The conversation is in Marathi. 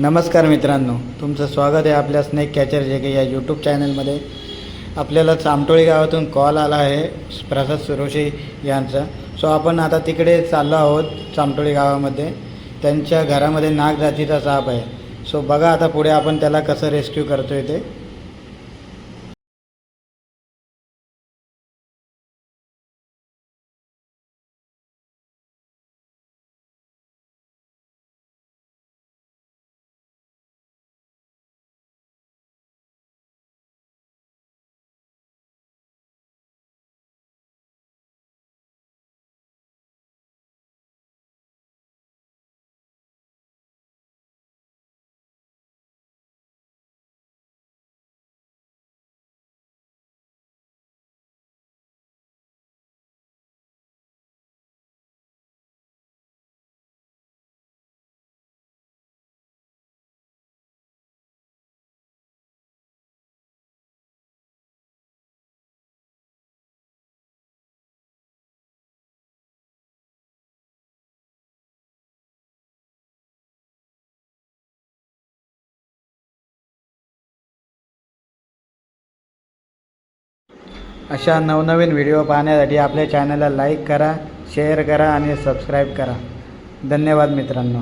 नमस्कार मित्रांनो तुमचं स्वागत आहे आपल्या स्नेक कॅचर जेके या यूट्यूब चॅनलमध्ये आपल्याला चामटोळी गावातून कॉल आला आहे प्रसाद सुरोशी यांचा. सो आपण आता तिकडे चाललो आहोत चामटोळी गावामध्ये. त्यांच्या घरामध्ये नाग जातीचा साप आहे. सो बघा आता पुढे आपण त्याला कसं रेस्क्यू करतो आहे ते. अशा नवनवीन व्हिडिओ पाहण्यासाठी आपल्या चॅनलला लाईक करा शेअर करा आणि सबस्क्राईब करा. धन्यवाद मित्रांनो.